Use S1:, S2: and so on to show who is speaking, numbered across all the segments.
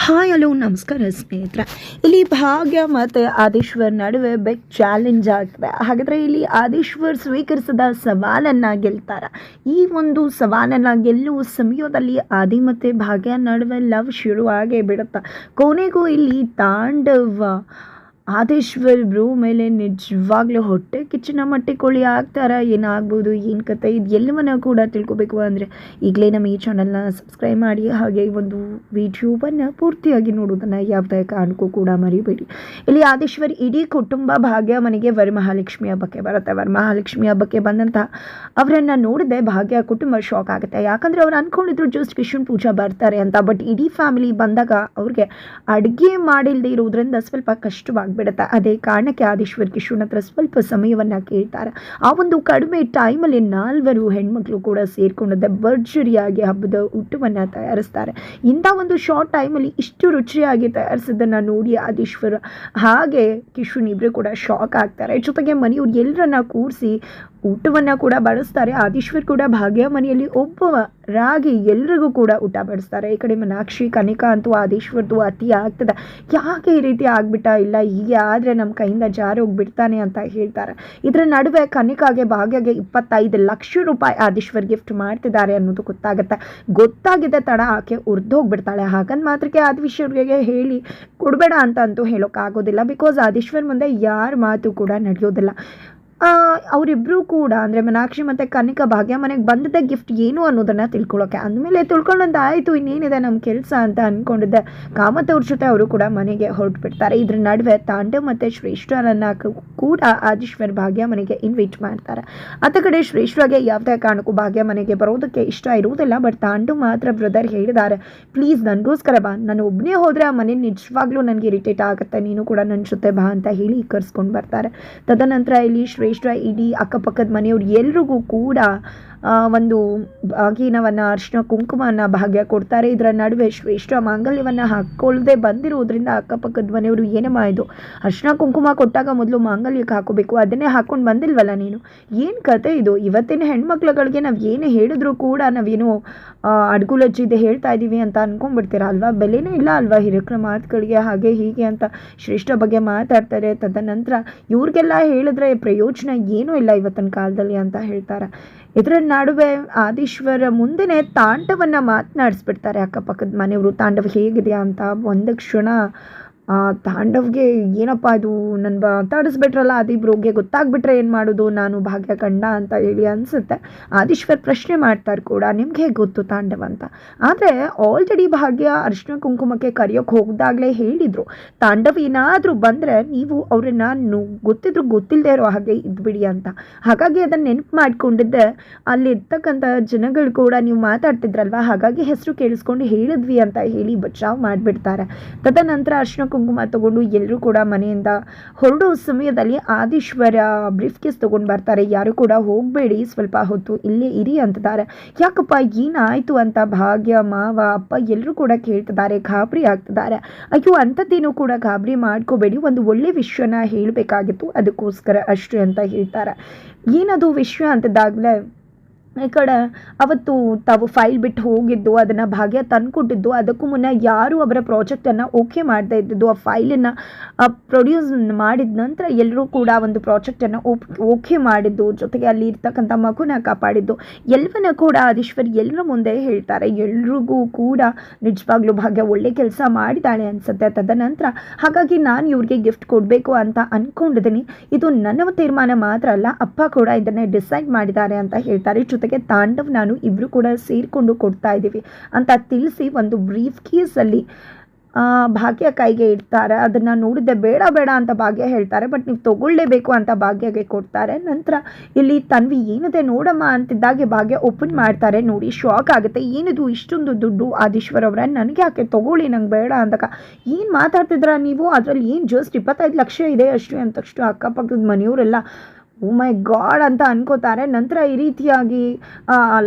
S1: Hi, hello, ನಮಸ್ಕಾರ ಸ್ನೇಹಿತರೆ. ಇಲ್ಲಿ ಭಾಗ್ಯ ಮತ್ತು ಆದೇಶ್ವರ್ ನಡುವೆ ಬೆಗ್ ಚಾಲೆಂಜ್ ಆಗ್ತದೆ. ಹಾಗಾದರೆ ಇಲ್ಲಿ ಆದೇಶ್ವರ್ ಸ್ವೀಕರಿಸಿದ ಸವಾಲನ್ನು ಗೆಲ್ತಾರ. ಈ ಒಂದು ಸವಾಲನ್ನು ಗೆಲ್ಲುವ ಸಮಯದಲ್ಲಿ ಆದಿ ಮತ್ತು ಭಾಗ್ಯ ನಡುವೆ ಲವ್ ಶುರುವಾಗೇ ಬಿಡುತ್ತೆ. ಕೊನೆಗೂ ಇಲ್ಲಿ ತಾಂಡವ ಆದೇಶ್ವರ್ ಬ್ರೂ ಮೇಲೆ ನಿಜವಾಗ್ಲೂ ಹೊಟ್ಟೆ ಕಿಚ್ಚಿನ ಮಟ್ಟಿಕೊಳ್ಳಿ ಆಗ್ತಾರ? ಏನಾಗ್ಬೋದು? ಏನು ಕತೆ? ಇದು ಎಲ್ಲವನ್ನ ಕೂಡ ತಿಳ್ಕೊಬೇಕು ಅಂದರೆ ಈಗಲೇ ನಮ್ಮ ಈ ಚಾನಲ್ನ ಸಬ್ಸ್ಕ್ರೈಬ್ ಮಾಡಿ ಹಾಗೆ ಒಂದು ವಿಡಿಯೋವನ್ನು ಪೂರ್ತಿಯಾಗಿ ನೋಡೋದನ್ನು ಯಾವುದೇ ಕಾರಣಕ್ಕೂ ಕೂಡ ಮರಿಬೇಡಿ. ಇಲ್ಲಿ ಆದೇಶ್ವರ್ ಇಡೀ ಕುಟುಂಬ ಭಾಗ್ಯ ಮನೆಗೆ ವರಮಹಾಲಕ್ಷ್ಮಿ ಹಬ್ಬಕ್ಕೆ ಬರುತ್ತೆ. ವರಮಹಾಲಕ್ಷ್ಮಿ ಹಬ್ಬಕ್ಕೆ ಬಂದಂಥ ಅವರನ್ನು ನೋಡಿದೆ ಭಾಗ್ಯ ಕುಟುಂಬ ಶಾಕ್ ಆಗುತ್ತೆ. ಯಾಕಂದರೆ ಅವ್ರು ಅಂದ್ಕೊಂಡಿದ್ರು ಜಸ್ಟ್ ಕಿಶನ್ ಪೂಜಾ ಬರ್ತಾರೆ ಅಂತ. ಬಟ್ ಇಡೀ ಫ್ಯಾಮಿಲಿ ಬಂದಾಗ ಅವ್ರಿಗೆ ಅಡುಗೆ ಮಾಡಿಲ್ಲದೆ ಇರೋದ್ರಿಂದ ಸ್ವಲ್ಪ ಕಷ್ಟವಾಗ್ಬಿಡುತ್ತೆ ಅದೇ ಕಾರಣಕ್ಕೆ ಆದೀಶ್ವರ್ ಕಿಶೋರ್ ಹತ್ರ ಸ್ವಲ್ಪ ಸಮಯವನ್ನು ಕೇಳ್ತಾರೆ. ಆ ಒಂದು ಕಡಿಮೆ ಟೈಮಲ್ಲಿ ನಾಲ್ವರು ಹೆಣ್ಮಕ್ಳು ಕೂಡ ಸೇರ್ಕೊಂಡಿದ್ದೆ ಭರ್ಜರಿಯಾಗಿ ಹಬ್ಬದ ಊಟವನ್ನು ತಯಾರಿಸ್ತಾರೆ. ಇಂಥ ಒಂದು ಶಾರ್ಟ್ ಟೈಮಲ್ಲಿ ಇಷ್ಟು ರುಚಿಯಾಗಿ ತಯಾರಿಸಿದ್ದನ್ನು ನೋಡಿ ಆದೀಶ್ವರ್ ಹಾಗೆ ಕಿಶೋನ್ ಇಬ್ಬರು ಕೂಡ ಶಾಕ್ ಆಗ್ತಾರೆ. ಜೊತೆಗೆ ಮನೆಯವ್ರು ಎಲ್ಲರನ್ನ ಕೂರಿಸಿ ಊಟವನ್ನು ಕೂಡ ಬಡಿಸ್ತಾರೆ ಆದೀಶ್ವರ್ ಕೂಡ ಭಾಗ್ಯ ಮನೆಯಲ್ಲಿ ಒಬ್ಬ ರಾಗಿ ಎಲ್ರಿಗೂ ಕೂಡ ಊಟ ಬಡಿಸ್ತಾರೆ. ಈ ಕಡೆ ಮೀನಾಕ್ಷಿ, ಕನಿಕಾ ಅಂತೂ ಆದೀಶ್ವರ್ದು ಅತಿ ಆಗ್ತದೆ. ಯಾಕೆ ಈ ರೀತಿ ಆಗ್ಬಿಟ್ಟ? ಇಲ್ಲ, ಹೀಗೆ ಆದರೆ ನಮ್ಮ ಕೈಯಿಂದ ಜಾರಿ ಹೋಗ್ಬಿಡ್ತಾನೆ ಅಂತ ಹೇಳ್ತಾರೆ. ಇದರ ನಡುವೆ ಕನಿಕಾಗೆ, ಭಾಗ್ಯಗೆ ಇಪ್ಪತ್ತೈದು ಲಕ್ಷ ರೂಪಾಯಿ ಆದೀಶ್ವರ್ ಗಿಫ್ಟ್ ಮಾಡ್ತಿದ್ದಾರೆ ಅನ್ನೋದು ಗೊತ್ತಾಗುತ್ತೆ. ಗೊತ್ತಾಗಿದೆ ತಡ, ಆಕೆ ಉರ್ದೋಗ್ಬಿಡ್ತಾಳೆ. ಹಾಗಂದ್ ಮಾತ್ರಕ್ಕೆ ಆದಿಶ್ವರ್ಗೆ ಹೇಳಿ ಕೊಡಬೇಡ ಅಂತ ಅಂತೂ ಹೇಳೋಕ್ಕಾಗೋದಿಲ್ಲ. ಬಿಕಾಸ್ ಆದೀಶ್ವರ್ ಮುಂದೆ ಯಾರ ಮಾತು ಕೂಡ ನಡೆಯೋದಿಲ್ಲ. ಅವರಿಬ್ಬರು ಕೂಡ, ಅಂದರೆ ಮೀನಾಕ್ಷಿ ಮತ್ತು ಕನಿಕಾ ಭಾಗ್ಯ ಮನೆಗೆ ಬಂದಿದ್ದ ಗಿಫ್ಟ್ ಏನು ಅನ್ನೋದನ್ನು ತಿಳ್ಕೊಳ್ಳೋಕೆ ಅಂದಮೇಲೆ ತಿಳ್ಕೊಂಡಂತ ಆಯಿತು ಇನ್ನೇನಿದೆ ನಮ್ಮ ಕೆಲಸ ಅಂತ ಅಂದ್ಕೊಂಡಿದ್ದೆ ಕಾಮತ್ ಅವ್ರ ಜೊತೆ ಅವರು ಕೂಡ ಮನೆಗೆ ಹೊರಟು ಬಿಡ್ತಾರೆ ಇದ್ರ ನಡುವೆ ತಾಂಡವ್ ಮತ್ತು ಶ್ರೇಷ್ಠರನ್ನು ಕೂಡ ಆದೀಶ್ವರ್ ಭಾಗ್ಯ ಮನೆಗೆ ಇನ್ವೈಟ್ ಮಾಡ್ತಾರೆ. ಆತ ಕಡೆ ಶ್ರೇಷ್ಠಗೆ ಯಾವುದೇ ಕಾರಣಕ್ಕೂ ಭಾಗ್ಯ ಮನೆಗೆ ಬರೋದಕ್ಕೆ ಇಷ್ಟ ಇರುವುದಿಲ್ಲ ಬಟ್ ತಾಂಡವ್ ಮಾತ್ರ ಬ್ರದರ್ ಹೇಳಿದ್ದಾರೆ ಪ್ಲೀಸ್ ನನಗೋಸ್ಕರ ಬಾ. ನಾನು ಒಬ್ಬನೇ ಹೋದರೆ ಆ ಮನೆ ನಿಜವಾಗ್ಲೂ ನನಗೆ ಇರಿಟೇಟ್ ಆಗುತ್ತೆ. ನೀನು ಕೂಡ ನನ್ನ ಜೊತೆ ಬಾ ಅಂತ ಹೇಳಿ ಕರ್ಸ್ಕೊಂಡು ಬರ್ತಾರೆ. ತದನಂತರ ಇಲ್ಲಿ ಶ್ರೇಷ್ಠ ಇಡೀ ಅಕ್ಕಪಕ್ಕದ ಮನೆಯವ್ರು ಎಲ್ರಿಗೂ ಕೂಡ ಒಂದು ಬಾಗಿನವನ್ನು, ಅರಿಶಿನ ಕುಂಕುಮವನ್ನು ಭಾಗ್ಯ ಕೊಡ್ತಾರೆ. ಇದರ ನಡುವೆ ಶ್ರೇಷ್ಠ ಮಾಂಗಲ್ಯವನ್ನು ಹಾಕ್ಕೊಳ್ಳದೆ ಬಂದಿರುವುದರಿಂದ ಅಕ್ಕಪಕ್ಕದ ಮನೆಯವರು ಏನಮ್ಮ ಇದು ಅರಿಶಿನ ಕುಂಕುಮ ಕೊಟ್ಟಾಗ ಮೊದಲು ಮಾಂಗಲ್ಯಕ್ಕೆ ಹಾಕೋಬೇಕು. ಅದನ್ನೇ ಹಾಕ್ಕೊಂಡು ಬಂದಿಲ್ವಲ್ಲ ನೀನು? ಏನು ಕತೆ ಇದು? ಇವತ್ತಿನ ಹೆಣ್ಮಕ್ಳುಗಳಿಗೆ ನಾವು ಏನು ಹೇಳಿದ್ರು ಕೂಡ ನಾವೇನು ಅಡ್ಗುಲಜ್ಜಿದೆ ಹೇಳ್ತಾ ಇದ್ದೀವಿ ಅಂತ ಅನ್ಕೊಂಡ್ಬಿಡ್ತೀರ ಅಲ್ವಾ? ಬೆಲೆನೇ ಇಲ್ಲ ಅಲ್ವಾ ಹಿರಿಯಕ್ರ ಮಾತುಗಳಿಗೆ? ಹಾಗೆ ಹೀಗೆ ಅಂತ ಶ್ರೇಷ್ಠ ಬಗ್ಗೆ ಮಾತಾಡ್ತಾರೆ. ತದನಂತರ ಇವ್ರಿಗೆಲ್ಲ ಹೇಳಿದ್ರೆ ಪ್ರಯೋಜನ ಏನೂ ಇಲ್ಲ ಇವತ್ತಿನ ಕಾಲದಲ್ಲಿ ಅಂತ ಹೇಳ್ತಾರೆ. ಇದರ ನಡುವೆ ಆದೀಶ್ವರ ಮುಂದೆನೇ ತಾಂಡವನ್ನ ಮಾತನಾಡಿಸ್ಬಿಡ್ತಾರೆ ಅಕ್ಕಪಕ್ಕದ ಮನೆಯವರು. ತಾಂಡವ ಹೇಗಿದೆಯಾ ಅಂತ ಒಂದು ಕ್ಷಣ ತಾಂಡವ್ಗೆ ಏನಪ್ಪ ಇದು ನನ್ನ ಮಾತಾಡಿಸ್ಬಿಟ್ರಲ್ಲ ಅದಿಬ್ರಿಗೆ ಗೊತ್ತಾಗ್ಬಿಟ್ರೆ ಏನು ಮಾಡೋದು? ನಾನು ಭಾಗ್ಯ ಕಂಡ ಅಂತ ಹೇಳಿ ಅನಿಸುತ್ತೆ. ಆದೀಶ್ವರ್ ಪ್ರಶ್ನೆ ಮಾಡ್ತಾರೆ ಕೂಡ, ನಿಮ್ಗೆ ಹೇಗೆ ಗೊತ್ತು ತಾಂಡವ ಅಂತ? ಆದರೆ ಆಲ್ರೆಡಿ ಭಾಗ್ಯ ಅರಿಶಿನ ಕುಂಕುಮಕ್ಕೆ ಕರೆಯೋಕೆ ಹೋಗ್ದಾಗಲೇ ಹೇಳಿದರು. ತಾಂಡವ ಏನಾದರೂ ಬಂದರೆ ನೀವು ಅವ್ರನ್ನ ನು ಗೊತ್ತಿದ್ರು ಗೊತ್ತಿಲ್ಲದೆ ಇರೋ ಹಾಗೆ ಇದ್ಬಿಡಿ ಅಂತ. ಹಾಗಾಗಿ ಅದನ್ನು ನೆನಪು ಮಾಡಿಕೊಂಡಿದ್ದೆ. ಅಲ್ಲಿ ಇರ್ತಕ್ಕಂಥ ಜನಗಳು ಕೂಡ ನೀವು ಮಾತಾಡ್ತಿದ್ರಲ್ವ? ಹಾಗಾಗಿ ಹೆಸರು ಕೇಳಿಸ್ಕೊಂಡು ಹೇಳಿದ್ವಿ ಅಂತ ಹೇಳಿ ಬಚಾವ್ ಮಾಡಿಬಿಡ್ತಾರೆ. ತದನಂತರ ಅರ್ಶಿನ ಕುಂಕುಮ ತಗೊಂಡು ಎಲ್ಲರೂ ಕೂಡ ಮನೆಯಿಂದ ಹೊರಡೋ ಸಮಯದಲ್ಲಿ ಆದೀಶ್ವರ ಬ್ರೀಫ್ ಕೇಸ್ ತೊಗೊಂಡು ಬರ್ತಾರೆ. ಯಾರು ಕೂಡ ಹೋಗಬೇಡಿ, ಸ್ವಲ್ಪ ಹೊತ್ತು ಇಲ್ಲೇ ಇರಿ ಅಂತಿದ್ದಾರೆ ಯಾಕಪ್ಪ, ಏನಾಯಿತು ಅಂತ ಭಾಗ್ಯ, ಮಾವ, ಅಪ್ಪ ಎಲ್ಲರೂ ಕೂಡ ಕೇಳ್ತಿದ್ದಾರೆ, ಗಾಬರಿ ಆಗ್ತಿದ್ದಾರೆ. ಅಯ್ಯೋ, ಅಂಥದ್ದೇನು ಕೂಡ ಗಾಬರಿ ಮಾಡ್ಕೋಬೇಡಿ. ಒಂದು ಒಳ್ಳೆ ವಿಷಯನ ಹೇಳಬೇಕಾಗಿತ್ತು. ಅದಕ್ಕೋಸ್ಕರ ಅಷ್ಟೇ ಅಂತ ಹೇಳ್ತಾರೆ. ಏನದು ವಿಷಯ ಅಂತದಾಗಲೇ ಈ ಕಡೆ ಅವತ್ತು ತಾವು ಫೈಲ್ ಬಿಟ್ಟು ಹೋಗಿದ್ದು, ಅದನ್ನು ಭಾಗ್ಯ ತಂದುಕೊಟ್ಟಿದ್ದು, ಅದಕ್ಕೂ ಮುನ್ನ ಯಾರು ಅವರ ಪ್ರಾಜೆಕ್ಟನ್ನು ಓಕೆ ಮಾಡ್ತಾ ಇದ್ದಿದ್ದು, ಆ ಫೈಲನ್ನು ಪ್ರೊಡ್ಯೂಸ್ ಮಾಡಿದ ನಂತರ ಎಲ್ಲರೂ ಕೂಡ ಒಂದು ಪ್ರಾಜೆಕ್ಟನ್ನು ಓಕೆ ಮಾಡಿದ್ದು, ಜೊತೆಗೆ ಅಲ್ಲಿ ಇರ್ತಕ್ಕಂಥ ಮಗುನ ಕಾಪಾಡಿದ್ದು. ಎಲ್ಲವನ್ನ ಕೂಡ ಆದೀಶ್ವರ್ ಎಲ್ಲರ ಮುಂದೆ ಹೇಳ್ತಾರೆ. ಎಲ್ರಿಗೂ ಕೂಡ ನಿಜವಾಗ್ಲೂ ಭಾಗ್ಯ ಒಳ್ಳೆ ಕೆಲಸ ಮಾಡಿದ್ದಾಳೆ ಅನ್ಸುತ್ತೆ. ತದನಂತರ, ಹಾಗಾಗಿ ನಾನು ಇವ್ರಿಗೆ ಗಿಫ್ಟ್ ಕೊಡಬೇಕು ಅಂತ ಅಂದ್ಕೊಂಡಿದ್ದೀನಿ ಇದು ನನ್ನ ತೀರ್ಮಾನ ಮಾತ್ರ ಅಲ್ಲ, ಅಪ್ಪ ಕೂಡ ಇದನ್ನೇ ಡಿಸೈಡ್ ಮಾಡಿದ್ದಾರೆ ಅಂತ ಹೇಳ್ತಾರೆ. ಜೊತೆಗೆ ತಾಂಡವ್ ನಾನು ಇಬ್ಬರು ಕೂಡ ಸೇರಿಕೊಂಡು ಕೊಡ್ತಾ ಇದ್ದೀವಿ ಅಂತ ತಿಳಿಸಿ ಒಂದು ಬ್ರೀಫ್ ಕೇಸಲ್ಲಿ ಭಾಗ್ಯ ಕೈಗೆ ಇಡ್ತಾರೆ. ಅದನ್ನು ನೋಡಿದ್ದೆ ಬೇಡ ಬೇಡ ಅಂತ ಭಾಗ್ಯ ಹೇಳ್ತಾರೆ ಬಟ್ ನೀವು ತಗೊಳ್ಳೇಬೇಕು ಅಂತ ಭಾಗ್ಯಗೆ ಕೊಡ್ತಾರೆ. ನಂತರ ಇಲ್ಲಿ ತನ್ವಿ, ಏನಿದೆ ನೋಡಮ್ಮ? ಅಂತಿದ್ದಾಗೆ ಭಾಗ್ಯ ಓಪನ್ ಮಾಡ್ತಾರೆ. ನೋಡಿ ಶಾಕ್ ಆಗುತ್ತೆ. ಏನಿದು? ಇಷ್ಟೊಂದು ದುಡ್ಡು? ಆದೀಶ್ವರ್ ಅವರ, ನನಗೆ ಯಾಕೆ? ತಗೊಳ್ಳಿ, ನಂಗೆ ಬೇಡ ಅಂದಾಗ. ಏನು ಮಾತಾಡ್ತಿದ್ರ ನೀವು? ಅದರಲ್ಲಿ ಏನು ಜಸ್ಟ್ ಇಪ್ಪತ್ತೈದು ಲಕ್ಷ ಇದೆ ಅಷ್ಟು ಅಂತಷ್ಟು ಅಕ್ಕಪಕ್ಕದ ಮನೆಯವರೆಲ್ಲ ಮೈ ಗಾಡ್ ಅಂತ ಅನ್ಕೋತಾರೆ. ನಂತರ ಈ ರೀತಿಯಾಗಿ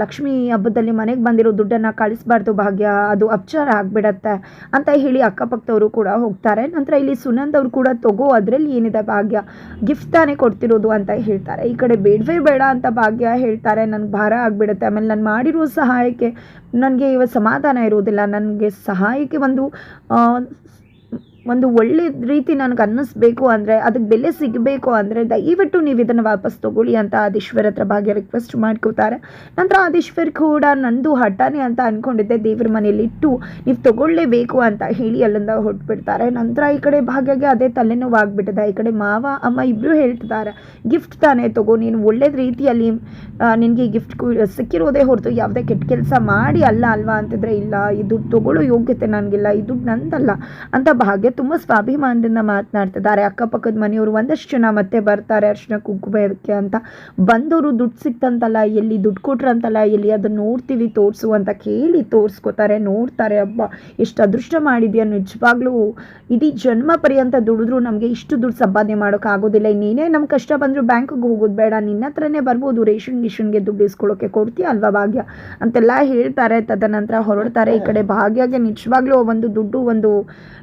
S1: ಲಕ್ಷ್ಮೀ ಹಬ್ಬದಲ್ಲಿ ಮನೆಗೆ ಬಂದಿರೋ ದುಡ್ಡನ್ನು ಕಳಿಸ್ಬಾರ್ದು ಭಾಗ್ಯ, ಅದು ಅಪಚಾರ ಆಗಿಬಿಡತ್ತೆ ಅಂತ ಹೇಳಿ ಅಕ್ಕಪಕ್ಕದವರು ಕೂಡ ಹೋಗ್ತಾರೆ. ನಂತರ ಇಲ್ಲಿ ಸುನಂದ್ ಅವರು ಕೂಡ ತಗೋ ಅದರಲ್ಲಿ ಏನಿದೆ ಭಾಗ್ಯ, ಗಿಫ್ಟ್ ತಾನೇ ಕೊಡ್ತಿರೋದು ಅಂತ ಹೇಳ್ತಾರೆ. ಈ ಕಡೆ ಬೇಡವೇ ಬೇಡ ಅಂತ ಭಾಗ್ಯ ಹೇಳ್ತಾರೆ. ನನಗೆ ಭಾರ ಆಗಿಬಿಡುತ್ತೆ. ಆಮೇಲೆ ನಾನು ಮಾಡಿರೋ ಸಹಾಯಕ್ಕೆ ನನಗೆ ಇವತ್ತು ಸಮಾಧಾನ ಇರೋದಿಲ್ಲ. ನನಗೆ ಸಹಾಯಕ್ಕೆ ಒಂದು ಒಂದು ಒಳ್ಳೆ ರೀತಿ ನನಗೆ ಅನ್ನಿಸ್ಬೇಕು ಅಂದರೆ, ಅದಕ್ಕೆ ಬೆಲೆ ಸಿಗಬೇಕು ಅಂದರೆ ದಯವಿಟ್ಟು ನೀವು ಇದನ್ನು ವಾಪಸ್ ತಗೊಳ್ಳಿ ಅಂತ ಆದೀಶ್ವರ್ ಹತ್ರ ಭಾಗ್ಯ ರಿಕ್ವೆಸ್ಟ್ ಮಾಡ್ಕೋತಾರೆ ನಂತರ ಆದೀಶ್ವರ್ ಕೂಡ ನಂದು ಹಠಾನೆ ಅಂತ ಅಂದ್ಕೊಂಡಿದ್ದೆ ದೇವ್ರ ಮನೇಲಿ ಇಟ್ಟು ನೀವು ತೊಗೊಳ್ಳೇಬೇಕು ಅಂತ ಹೇಳಿ ಅಲ್ಲಿಂದ ಹೊಟ್ಬಿಡ್ತಾರೆ ನಂತರ ಈ ಕಡೆ ಭಾಗ್ಯಗೆ ಅದೇ ತಲೆನೋವು ಆಗಿಬಿಟ್ಟಿದೆ. ಈ ಕಡೆ ಮಾವ, ಅಮ್ಮ ಇಬ್ಬರು ಹೇಳ್ತಿದ್ದಾರೆ ಗಿಫ್ಟ್ ತಾನೇ ತಗೋ, ನೀನು ಒಳ್ಳೆ ರೀತಿಯಲ್ಲಿ ನಿನಗೆ ಗಿಫ್ಟ್ ಸಿಕ್ಕಿರೋದೇ ಹೊರತು ಯಾವುದೇ ಕೆಟ್ಟ ಕೆಲಸ ಮಾಡಿ ಅಲ್ಲ ಅಲ್ವಾ? ಅಂತಿದ್ರೆ, ಇಲ್ಲ ದುಡ್ಡು ತಗೊಳ್ಳೋ ಯೋಗ್ಯತೆ ನನಗಿಲ್ಲ ದುಡ್ಡು ನಂದಲ್ಲ ಅಂತ ಭಾಗ್ಯ ತುಂಬ ಸ್ವಾಭಿಮಾನದಿಂದ ಮಾತನಾಡ್ತಿದ್ದಾರೆ. ಅಕ್ಕಪಕ್ಕದ ಮನೆಯವರು ಒಂದಷ್ಟು ಜನ ಮತ್ತೆ ಬರ್ತಾರೆ ಅರ್ಶಿನ ಕುಂಕುಮಕ್ಕೆ ಅಂತ. ಬಂದವರು ದುಡ್ಡು ಸಿಕ್ತಂತಲ್ಲ ಎಲ್ಲಿ ದುಡ್ಡು ಕೊಟ್ರಂತಲ್ಲ ಎಲ್ಲಿ ಅದನ್ನು ನೋಡ್ತೀವಿ ತೋರಿಸು ಅಂತ ಕೇಳಿ ತೋರಿಸ್ಕೋತಾರೆ ನೋಡ್ತಾರೆ ಹಬ್ಬ ಎಷ್ಟು ಅದೃಷ್ಟ ಮಾಡಿದ್ಯಾ ನಿಜವಾಗ್ಲೂ. ಇಡೀ ಜನ್ಮ ಪರ್ಯಂತ ದುಡಿದ್ರು ನಮಗೆ ಇಷ್ಟು ದುಡ್ಡು ಸಂಪಾದನೆ ಮಾಡೋಕ್ಕಾಗೋದಿಲ್ಲ ಇನ್ನೇನೇ ನಮ್ಮ ಕಷ್ಟ ಬಂದರೂ ಬ್ಯಾಂಕಿಗೆ ಹೋಗೋದು ಬೇಡ. ನಿನ್ನ ಹತ್ರನೇ ಬರ್ಬೋದು ರೇಷನ್ ಗಿಷನ್ಗೆ ದುಡ್ಡು ಇಸ್ಕೊಳ್ಳೋಕೆ ಕೊಡ್ತೀಯ ಅಲ್ವಾ ಭಾಗ್ಯ? ಅಂತೆಲ್ಲ ಹೇಳ್ತಾರೆ. ತದನಂತರ ಹೊರಡ್ತಾರೆ. ಈ ಕಡೆ ಭಾಗ್ಯಗೆ ನಿಜವಾಗ್ಲೂ ಒಂದು ದುಡ್ಡು ಒಂದು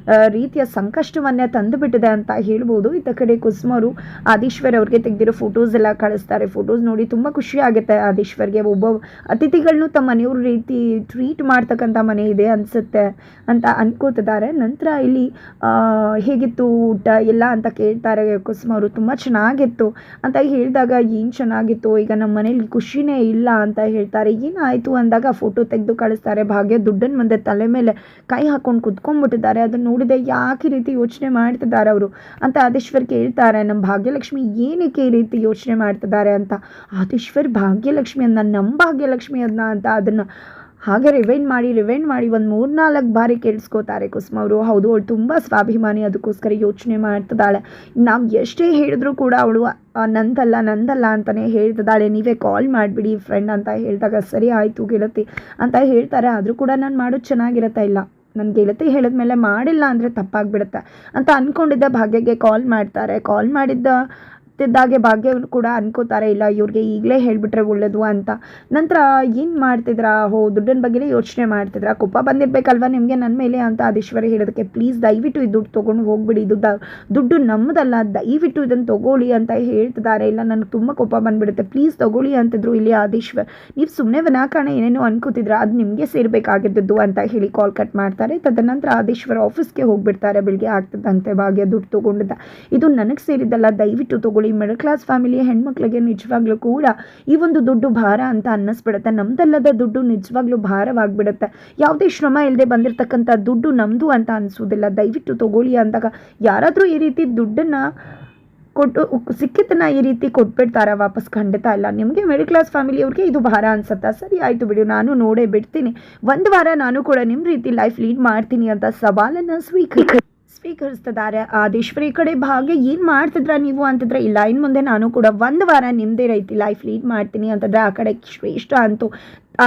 S1: ಆ, ರೀತಿಯ ಸಂಕಷ್ಟವನ್ನೇ ತಂದುಬಿಟ್ಟಿದೆ ಅಂತ ಹೇಳ್ಬೋದು. ಇತ್ತ ಕಡೆ ಕುಸುಮರು ಆದೀಶ್ವರ್ ಅವ್ರಿಗೆ ತೆಗೆದಿರೋ ಫೋಟೋಸ್ ಎಲ್ಲ ಕಳಿಸ್ತಾರೆ. ಫೋಟೋಸ್ ನೋಡಿ ತುಂಬ ಖುಷಿ ಆಗುತ್ತೆ ಆದೀಶ್ವರ್ಗೆ. ಒಬ್ಬ ಅತಿಥಿಗಳನ್ನು ತಮ್ಮ ಮನೆಯವ್ರ ರೀತಿ ಟ್ರೀಟ್ ಮಾಡ್ತಕ್ಕಂಥ ಮನೆ ಇದೆ ಅನಿಸುತ್ತೆ ಅಂತ ಅನ್ಕೋತಿದ್ದಾರೆ. ನಂತರ ಇಲ್ಲಿ ಹೇಗಿತ್ತು ಊಟ ಎಲ್ಲ ಅಂತ ಕೇಳ್ತಾರೆ ಕುಸುಮರು ತುಂಬ ಚೆನ್ನಾಗಿತ್ತು ಅಂತ ಹೇಳಿದಾಗ ಏನು ಚೆನ್ನಾಗಿತ್ತು? ಈಗ ನಮ್ಮ ಮನೇಲಿ ಖುಷಿನೇ ಇಲ್ಲ ಅಂತ ಹೇಳ್ತಾರೆ. ಏನಾಯಿತು ಅಂದಾಗ ಫೋಟೋ ತೆಗೆದು ಕಳಿಸ್ತಾರೆ. ಭಾಗ್ಯ ದುಡ್ಡನ್ನು ಮುಂದೆ ತಲೆ ಮೇಲೆ ಕೈ ಹಾಕೊಂಡು ಕುತ್ಕೊಂಡ್ಬಿಟ್ಟಿದ್ದಾರೆ. ಅದನ್ನು ನೋಡಿದೆ ಯಾಕೆ ರೀತಿ ಯೋಚನೆ ಮಾಡ್ತಿದ್ದಾರೆ ಅವರು ಅಂತ ಆದೇಶ್ವರ್ ಕೇಳ್ತಾರೆ. ನಮ್ಮ ಭಾಗ್ಯಲಕ್ಷ್ಮಿ ಏನಕ್ಕೆ ಈ ರೀತಿ ಯೋಚನೆ ಮಾಡ್ತಿದ್ದಾರೆ ಅಂತ? ಆದೇಶ್ವರ್ ಭಾಗ್ಯಲಕ್ಷ್ಮಿ ಅನ್ನ, ನಮ್ಮ ಭಾಗ್ಯಲಕ್ಷ್ಮಿ ಅದನ್ನ ಅಂತ ಅದನ್ನು ಹಾಗೆ ರಿವೈಂಡ್ ಮಾಡಿ ರಿವೈಂಡ್ ಮಾಡಿ ಒಂದು ಮೂರ್ನಾಲ್ಕು ಬಾರಿ ಕೇಳಿಸ್ಕೋತಾರೆ ಕುಸುಮ ಅವರು. ಹೌದು, ಅವಳು ತುಂಬ ಸ್ವಾಭಿಮಾನಿ. ಅದಕ್ಕೋಸ್ಕರ ಯೋಚನೆ ಮಾಡ್ತಿದ್ದಾಳೆ. ನಾವು ಎಷ್ಟೇ ಹೇಳಿದ್ರು ಕೂಡ ಅವಳು ನಂದಲ್ಲ ನಂದಲ್ಲ ಅಂತಲೇ ಹೇಳ್ತಿದ್ದಾಳೆ. ನೀವೇ ಕಾಲ್ ಮಾಡಿಬಿಡಿ ಫ್ರೆಂಡ್ ಅಂತ ಹೇಳಿದಾಗ, ಸರಿ, ಆಯಿತು ಗೆಳತಿ ಅಂತ ಹೇಳ್ತಾರೆ. ಆದರೂ ಕೂಡ ನಾನು ಮಾಡೋದು ಚೆನ್ನಾಗಿರತ್ತಾ ಇಲ್ಲ. ನನ್ನ ಗೆಳತಿ ಹೇಳಿದ್ಮೇಲೆ ಮಾಡಿಲ್ಲ ಅಂದರೆ ತಪ್ಪಾಗಿಬಿಡುತ್ತೆ ಅಂತ ಅಂದ್ಕೊಂಡಿದ್ದ ಭಾಗ್ಯಗೆ ಕಾಲ್ ಮಾಡ್ತಾರೆ. ಕಾಲ್ ಮಾಡಿದ್ದ ತಿದ್ದಾಗೆ ಭಾಗ್ಯ ಕೂಡ ಅನ್ಕೋತಾರೆ, ಇಲ್ಲ ಇವ್ರಿಗೆ ಈಗಲೇ ಹೇಳಿಬಿಟ್ರೆ ಒಳ್ಳೇದು ಅಂತ. ನಂತರ ಏನು ಮಾಡ್ತಿದ್ರ? ಹೋ, ದುಡ್ಡಿನ ಬಗ್ಗೆನೇ ಯೋಚನೆ ಮಾಡ್ತಿದ್ರ? ಕೊಪ್ಪ ಬಂದಿರಬೇಕಲ್ವ ನಿಮಗೆ ನನ್ನ ಮೇಲೆ ಅಂತ ಆದೀಶ್ವರಿ ಹೇಳೋದಕ್ಕೆ, ಪ್ಲೀಸ್ ದಯವಿಟ್ಟು ಈ ದುಡ್ಡು ತೊಗೊಂಡು ಹೋಗ್ಬಿಡಿ. ಇದು ದುಡ್ಡು ನಮ್ಮದಲ್ಲ ದಯವಿಟ್ಟು ಇದನ್ನು ತೊಗೊಳ್ಳಿ ಅಂತ ಹೇಳ್ತಿದ್ದಾರೆ. ಇಲ್ಲ, ನನಗೆ ತುಂಬ ಕೊಪ್ಪ ಬಂದ್ಬಿಡುತ್ತೆ. ಪ್ಲೀಸ್ ತೊಗೊಳ್ಳಿ ಅಂತಿದ್ರು ಇಲ್ಲಿ ಆದೀಶ್ವರ್ ನೀವು ಸುಮ್ಮನೆ ವಿನಾಕಾರಣ ಏನೇನೋ ಅನ್ಕೋತಿದ್ರ? ಅದು ನಿಮಗೆ ಸೇರಬೇಕಾಗಿದ್ದು ಅಂತ ಹೇಳಿ ಕಾಲ್ ಕಟ್ ಮಾಡ್ತಾರೆ. ತದನಂತರ ಆದೀಶ್ವರ್ ಆಫೀಸ್ಗೆ ಹೋಗ್ಬಿಡ್ತಾರೆ. ಬೆಳಿಗ್ಗೆ ಆಗ್ತದಂತೆ ಭಾಗ್ಯ ದುಡ್ಡು ತೊಗೊಂಡಿದ್ದ. ಇದು ನನಗೆ ಸೇರಿದ್ದಲ್ಲ, ದಯವಿಟ್ಟು ತಗೊಳ್ಳಿ ಮಿಡಲ್ ಕ್ಲಾಸ್ ಫ್ಯಾಮಿಲಿ ಹೆಣ್ಮಕ್ಳಿಗೆ ನಿಜವಾಗ್ಲೂ ಕೂಡ ಈ ಒಂದು ದುಡ್ಡು ಭಾರ ಅಂತ ಅನ್ನಿಸ್ಬಿಡುತ್ತೆ. ನಮ್ದಲ್ಲದ ದುಡ್ಡು ನಿಜವಾಗ್ಲೂ ಭಾರವಾಗಿಬಿಡುತ್ತೆ. ಯಾವುದೇ ಶ್ರಮ ಇಲ್ಲದೆ ಬಂದಿರತಕ್ಕಂಥ ದುಡ್ಡು ನಮ್ಮದು ಅಂತ ಅನಿಸೋದಿಲ್ಲ. ದಯವಿಟ್ಟು ತಗೊಳ್ಳಿ ಅಂದಾಗ ಯಾರಾದರೂ ಈ ರೀತಿ ದುಡ್ಡನ್ನು ಕೊಟ್ಟು ಸಿಕ್ಕಿತನ ಈ ರೀತಿ ಕೊಟ್ಬಿಡ್ತಾರಾ ವಾಪಸ್? ಖಂಡಿತ ಇಲ್ಲ ನಿಮಗೆ ಮಿಡಲ್ ಕ್ಲಾಸ್ ಫ್ಯಾಮಿಲಿಯವ್ರಿಗೆ ಇದು ಭಾರ ಅನ್ಸುತ್ತಾ? ಸರಿ ಆಯಿತು ಬಿಡು, ನಾನು ನೋಡೇ ಬಿಡ್ತೀನಿ. ಒಂದು ವಾರ ನಾನು ಕೂಡ ನಿಮ್ಮ ರೀತಿ ಲೈಫ್ ಲೀಡ್ ಮಾಡ್ತೀನಿ ಅಂತ ಸವಾಲನ್ನು ಸ್ವೀಕರಿ ಸ್ವೀಕರಿಸ್ತಿದ್ದಾರೆ. ಆದೇಶ್ವರಿ, ಈ ಕಡೆ ಭಾಗ್ಯ ಏನು ಮಾಡ್ತಿದ್ರ ನೀವು ಅಂತಂದ್ರೆ ಇಲ್ಲ ಇನ್ನು ಮುಂದೆ ನಾನು ಕೂಡ ಒಂದು ವಾರ ನಿಮ್ಮದೇ ರೀತಿ ಲೈಫ್ ಲೀಡ್ ಮಾಡ್ತೀನಿ ಅಂತಂದ್ರೆ, ಆ ಕಡೆ ಶ್ರೇಷ್ಠ ಅಂತೂ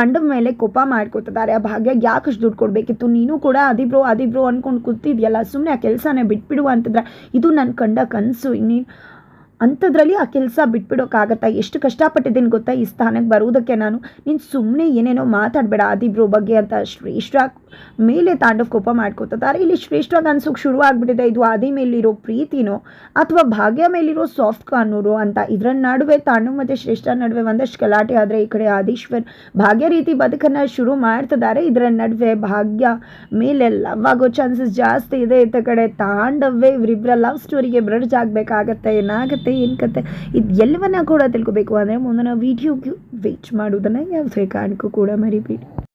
S1: ಅಂಡ ಮೇಲೆ ಕೋಪ ಮಾಡ್ಕೊತಿದ್ದಾರೆ. ಆ ಭಾಗ್ಯ ಯಾಕೆ ಅಷ್ಟು ದುಡ್ಡು ಕೊಡಬೇಕಿತ್ತು? ನೀನು ಕೂಡ ಅದಿಬ್ರು ಅದಿಬ್ರು ಅಂದ್ಕೊಂಡು ಕೂತಿದ್ಯಲ್ಲ ಸುಮ್ಮನೆ ಆ ಕೆಲಸನೇ ಬಿಟ್ಬಿಡು ಅಂತಂದ್ರೆ, ಇದು ನನ್ನ ಕಂಡ ಕನಸು. ಇನ್ನೇನು ಅಂಥದ್ರಲ್ಲಿ ಆ ಕೆಲಸ ಬಿಟ್ಬಿಡೋಕ್ಕಾಗತ್ತಾ ಎಷ್ಟು ಕಷ್ಟಪಟ್ಟಿದ್ದೀನಿ ಗೊತ್ತಾ ಈ ಸ್ಥಾನಕ್ಕೆ ಬರುವುದಕ್ಕೆ ನಾನು? ನೀನು ಸುಮ್ಮನೆ ಏನೇನೋ ಮಾತಾಡಬೇಡ ಆದಿಬ್ರು ಬಗ್ಗೆ ಅಂತ ಶ್ರೇಷ್ಠ ಮೇಲೆ ತಾಂಡವ್ ಕೋಪ ಮಾಡ್ಕೋತಾರೆ ಇಲ್ಲಿ ಶ್ರೇಷ್ಠವಾಗಿ ಅನ್ಸೋಕೆ ಶುರು ಆಗ್ಬಿಟ್ಟಿದೆ. ಇದು ಆದಿ ಮೇಲಿರೋ ಪ್ರೀತಿನೋ ಅಥವಾ ಭಾಗ್ಯ ಮೇಲಿರೋ ಸಾಫ್ಟ್ ಕಾರ್ನೂರು ಅಂತ? ಇದರ ನಡುವೆ ತಾಂಡವ ಮತ್ತು ಶ್ರೇಷ್ಠ ನಡುವೆ ಒಂದಷ್ಟು ಗಲಾಟೆ ಆದರೆ ಈ ಕಡೆ ಆದೀಶ್ವರ್ ಭಾಗ್ಯ ರೀತಿ ಬದುಕನ್ನು ಶುರು ಮಾಡ್ತಿದ್ದಾರೆ ಇದರ ನಡುವೆ ಭಾಗ್ಯ ಮೇಲೆ ಲವ್ ಆಗೋ ಚಾನ್ಸಸ್ ಜಾಸ್ತಿ ಇದೆ. ಇತ್ತ ಕಡೆ ತಾಂಡವೇ ಇವರಿಬ್ಬರ ಲವ್ ಸ್ಟೋರಿಗೆ ಬ್ರಡ್ಜ್ ಆಗಬೇಕಾಗತ್ತೆ. ಏನಾಗುತ್ತೆ ಏನು ಕತೆ? ಇದು ಎಲ್ಲವನ್ನ ಕೂಡ ತಿಳ್ಕೊಬೇಕು. ಅಂದರೆ ಮುಂದಿನ ವೀಡಿಯೋಗೆ ವೇಟ್ ಮಾಡೋದನ್ನು ಯಾವುದೇ ಕಾರಣಕ್ಕೂ ಕೂಡ ಮರಿಬೇಡಿ.